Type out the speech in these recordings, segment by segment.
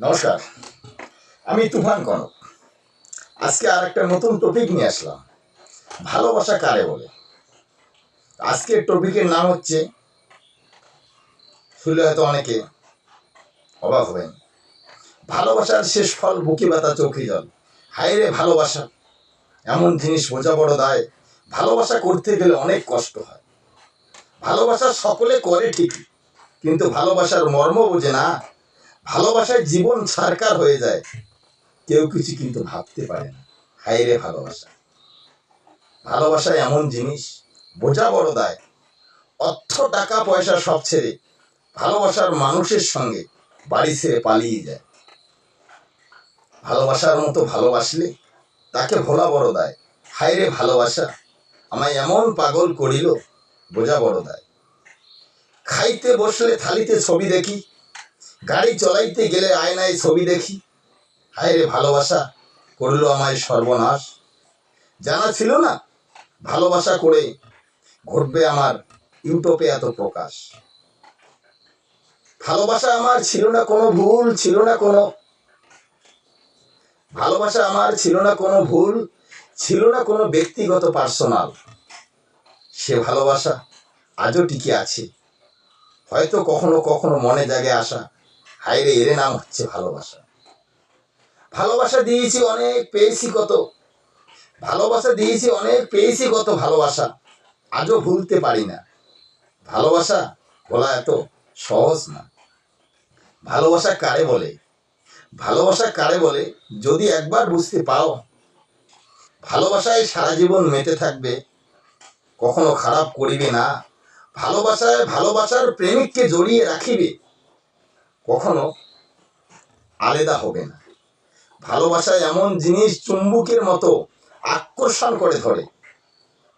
নমস্কার। আমি তুফান কনক। আজকে আর একটা নতুন টপিক নিয়ে আসলাম। ভালোবাসা কারে বলে? আজকের টপিকের নাম হচ্ছে, শুনলে হয়তো অনেকে অবাক হবেন। ভালোবাসার শেষ ফল বুকি ব্যথা চোখে জল। হায় রে ভালোবাসা। এমন জিনিস বোঝা বড় দায়। ভালোবাসা করতে গেলে অনেক কষ্ট হয়। ভালোবাসা সকলে করে ঠিকই। কিন্তু ভালোবাসার মর্ম বোঝে না। ভালোবাসায় জীবন ছারকার হয়ে যায়। কেউ কিছু কিন্তু ভাবতে পারে না। হায় রে ভালোবাসা। ভালোবাসা এমন জিনিস, বোঝা বড় দায়। অর্থ, টাকা, পয়সা সব ছেড়ে ভালোবাসার মানুষের সঙ্গে বাড়ি ছেড়ে পালিয়ে যায়। ভালোবাসার মতো ভালোবাসলে তাকে ভোলা বড় দায়। হায় রে ভালোবাসা, আমায় এমন পাগল করিল, বোঝা বড় দায়। খাইতে, বসলে, থালিতে ছবি দেখি গাড়ি চলাইতে গেলে আয়নায় ছবি দেখি। হায় রে ভালোবাসা করল আমায় সর্বনাশ। জানা ছিল না, ভালোবাসা করে ঘটবে আমার ইউটিউবে এত প্রকাশ। ভালোবাসা আমার ছিল না কোনো ভুল, ছিল না কোনো ভালোবাসা আমার ছিল না কোনো ভুল, ছিল না কোনো ব্যক্তিগত পার্সোনাল। সে ভালোবাসা আজও টিকে আছে। হয়তো কখনো কখনো মনে জাগে আসা হায়রে এর নাম হচ্ছে ভালোবাসা। ভালোবাসা দিয়েছি অনেক পেয়েছি কত। ভালোবাসা দিয়েছি অনেক পেয়েছি কত ভালোবাসা। আজও ভুলতে পারি না। ভালোবাসা বলা এত সহজ না। ভালোবাসা কারে বলে? ভালোবাসা কারে বলে? যদি একবার বুঝতে পাও। ভালোবাসায় সারা জীবন মেতে থাকবে। কখনো খারাপ করিবে না। ভালোবাসায় ভালোবাসার প্রেমিককে জড়িয়ে রাখিবে। কখনো আলাদা হবে না। ভালোবাসা এমন জিনিস চুম্বুকের মতো আকর্ষণ করে ধরে।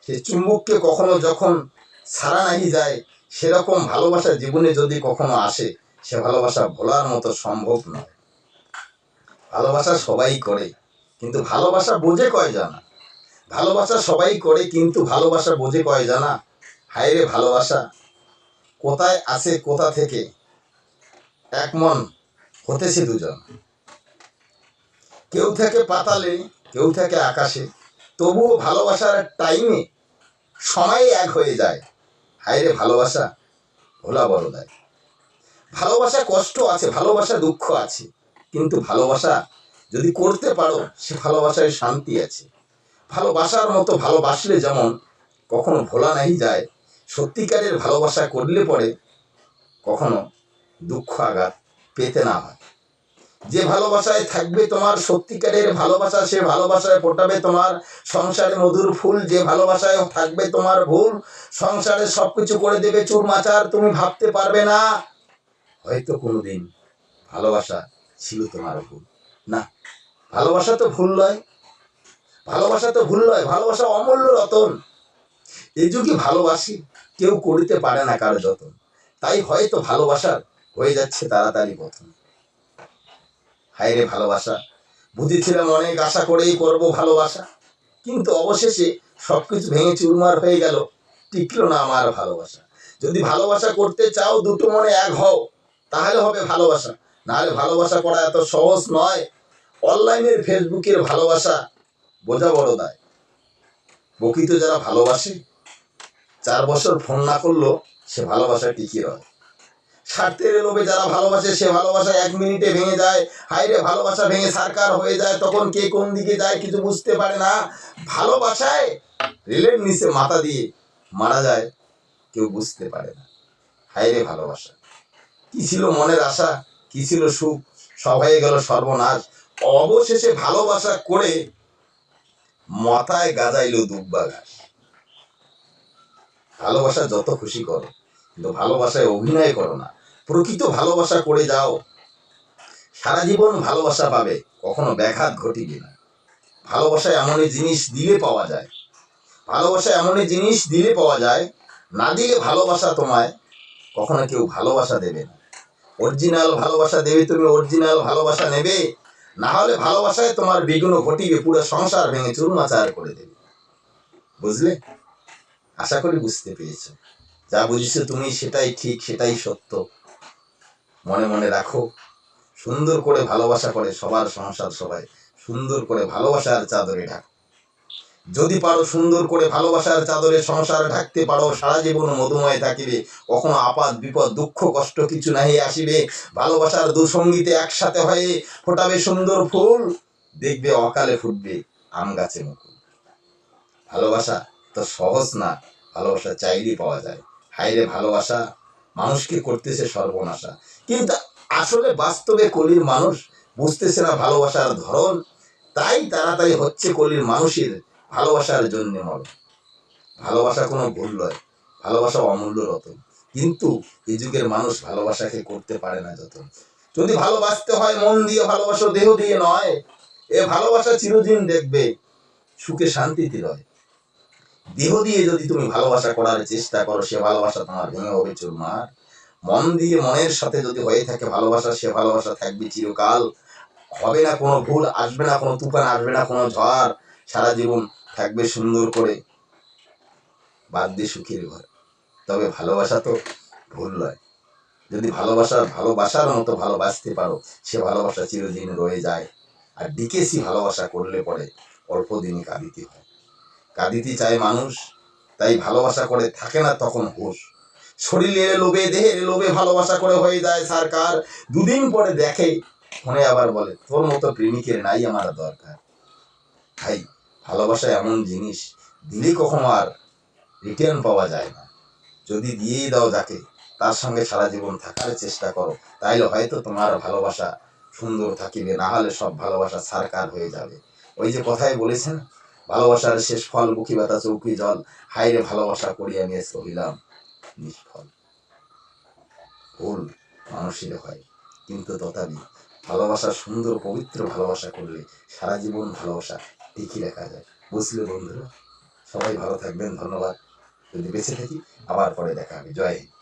সে চুম্বককে কখনো যখন ছাড়া নাহি যায়, সেরকম ভালোবাসা জীবনে যদি কখনো আসে, সে ভালোবাসা ভোলার মতো সম্ভব নয়। ভালোবাসা সবাই করে, কিন্তু ভালোবাসা বোঝে কয় জানা ভালোবাসা সবাই করে, কিন্তু ভালোবাসা বোঝে কয় জানা হায় রে ভালোবাসা, কোথায় আছে, কোথা থেকে? এক মন হতেছে দুজন। কেউ থেকে পাতালে, কেউ থেকে আকাশে, তবুও ভালোবাসার টাইমে সময় এক হয়ে যায়। হায় রে ভালোবাসা, ভোলা বড় দেয়। ভালোবাসা কষ্ট আছে, ভালোবাসা দুঃখ আছে, কিন্তু ভালোবাসা যদি করতে পারো, সে ভালোবাসায় শান্তি আছে। ভালোবাসার মতো ভালোবাসলে যেমন কখনো ভোলা নাই যায়, সত্যিকারের ভালোবাসা করলে পরে কখনো দুঃখ আঘাত পেতে না হয়। যে ভালোবাসায় থাকবে তোমার সত্যিকারের ভালোবাসা, সে ভালোবাসায় ফোটাবে তোমার সংসারে মধুর ফুল। যে ভালোবাসায় থাকবে তোমার ভুল, সংসারে সবকিছু করে দেবে চুরমাচার, তুমি ভাবতে পারবে না। হয়তো কোনোদিন ভালোবাসা ছিল তোমার ভুল। না, ভালোবাসা তো ভুল নয়। ভালোবাসা তো ভুল নয়, ভালোবাসা অমূল্য রতন। এই যুগে ভালোবাসি কেউ করিতে পারে না কারও যতন। তাই হয়তো ভালোবাসার হয়ে যাচ্ছে তাড়াতাড়ি পথন হায় রে ভালোবাসা। বুঝেছিলাম অনেক আশা করেই করব ভালোবাসা। কিন্তু অবশেষে সবকিছু ভেঙে চুরমার হয়ে গেল। টিকলো না আমার ভালোবাসা। যদি ভালোবাসা করতে চাও দুটো মনে এক হও, তাহলে হবে ভালোবাসা। নাহলে ভালোবাসা করা এত সহজ নয়। অনলাইনের ফেসবুকের ভালোবাসা বোঝা বড় দায়। প্রকৃত যারা ভালোবাসে, চার বছর ফোন না করল সে ভালোবাসা টিকিয়ে রয় স্বার্থের লোভে যারা ভালোবাসে, সে ভালোবাসা এক মিনিটে ভেঙে যায়। হাইরে ভালোবাসা ভেঙে সারকার হয়ে যায়। তখন কে কোন দিকে যায় কিছু বুঝতে পারে না। ভালোবাসায় রেলের নিচে মাথা দিয়ে মারা যায়, কেউ বুঝতে পারে না। হাইরে ভালোবাসা। কি ছিল মনের আশা? কি ছিল সুখ? সব হয়ে গেল সর্বনাশ। অবশেষে ভালোবাসা করে মাথায় গাজাইল দুব্বা ঘাস ভালোবাসা যত খুশি করো। কিন্তু ভালোবাসায় অভিনয় করো না। প্রকৃত ভালোবাসা করে যাও। সারা জীবন ভালোবাসা পাবে, কখনো ব্যাঘাত ঘটিবে না ভালোবাসা এমনই জিনিস দিলে পাওয়া যায়। ভালোবাসা এমনই জিনিস দিলে পাওয়া যায়, না দিলে ভালোবাসা তোমায় কখনো কেউ ভালোবাসা দেবে না। অরিজিনাল ভালোবাসা দেবে, তুমি অরিজিনাল ভালোবাসা নেবে। না হলে ভালোবাসায় তোমার বিঘ্ন ঘটিবে, পুরো সংসার ভেঙে চুরমাচার করে দেবে। বুঝলে? আশা করি বুঝতে পেরেছ। যা বুঝেছ তুমি সেটাই ঠিক, সেটাই সত্য। মনে মনে রাখো, সুন্দর করে ভালোবাসা করে সবার সংসার সবাই। সুন্দর করে ভালোবাসার চাদরে ঢাক। যদি পারো সুন্দর করে ভালোবাসার চাদরে সংসার ঢাকতে পারো, সারা জীবন মধুময় থাকিবে। কখনো আপাত বিপদ, দুঃখ, কষ্ট কিছু নাহি আসিবে। ভালোবাসার দুসঙ্গীতে একসাথে হয়ে ফোটাবে সুন্দর ফুল। দেখবে অকালে ফুটবে আম গাছে মুকুল। ভালোবাসা তো সহজ না, ভালোবাসা চাইলেই পাওয়া যায়। হাইরে ভালোবাসা, মানুষকে করতেছে সর্বনাশা। কিন্তু আসলে বাস্তবে কলির মানুষ বুঝতেছে না ভালোবাসার ধরন, তাই তাড়াতাড়ি হচ্ছে কলির মানুষের ভালোবাসার জন্য মরণ। ভালোবাসা কোনো ভুল নয়, ভালোবাসা অমূল্য রতন। কিন্তু এই যুগের মানুষ ভালোবাসাকে করতে পারে না যতন। যদি ভালোবাসতে হয় মন দিয়ে, ভালোবাসো দেহ দিয়ে নয়, এ ভালোবাসা চিরদিন দেখবে সুখে শান্তিতে রয়। দেহ দিয়ে যদি তুমি ভালোবাসা করার চেষ্টা করো, সে ভালোবাসা তোমার ভেঙে হবে চুরমার। মন দিয়ে মনের সাথে যদি হয়ে থাকে ভালোবাসা, সে ভালোবাসা থাকবে চিরকাল। হবে না কোনো ভুল, আসবে না কোনো তুফান, আসবে না কোনো ঝড়। সারা জীবন থাকবে সুন্দর করে। বাদ দিয়ে সুখের ঘর। তবে ভালোবাসা তো ভুল নয়। যদি ভালোবাসা, ভালোবাসার মতো ভালোবাসতে পারো, সে ভালোবাসা চিরদিন রয়ে যায়। আর ডিকেসি ভালোবাসা করলে পরে অল্প দিনই কাঁদিতে হয়। কাঁদিতে চায় মানুষ, তাই ভালোবাসা করে থাকে না তখন হুশ। শরীরের লোভে, দেহের লোভে ভালোবাসা করে হয়ে যায় সরকার। দুদিন পরে দেখে ফোনে আবার বলে, তোর মতো প্রেমিকের নাই আমার দরকার। ভাই, ভালোবাসা এমন জিনিস, দিলে কখনো আর রিটার্ন পাওয়া যায় না। যদি দিয়েই দাও যাকে, তার সঙ্গে সারা জীবন থাকার চেষ্টা করো, তাইলে হয়তো তোমার ভালোবাসা সুন্দর থাকিবে না হলে সব ভালোবাসা সারকার হয়ে যাবে। ওই যে কথায় বলেছেন ভালোবাসার শেষ ফল, বুকি ব্যথা, চৌকি জল, হাইরে ভালোবাসা করিয়া নিয়ে রহিলাম নিষ্ফল। ভুল মানুষের হয়, কিন্তু তথাপি ভালোবাসা সুন্দর, পবিত্র ভালোবাসা করলে সারা জীবন ভালোবাসা টিকি রাখা যায়। বুঝলে বন্ধুরা? সবাই ভালো থাকবেন, ধন্যবাদ। যদি বেঁচে থাকি, আবার পরে দেখা হবে। জয় হিন্দ।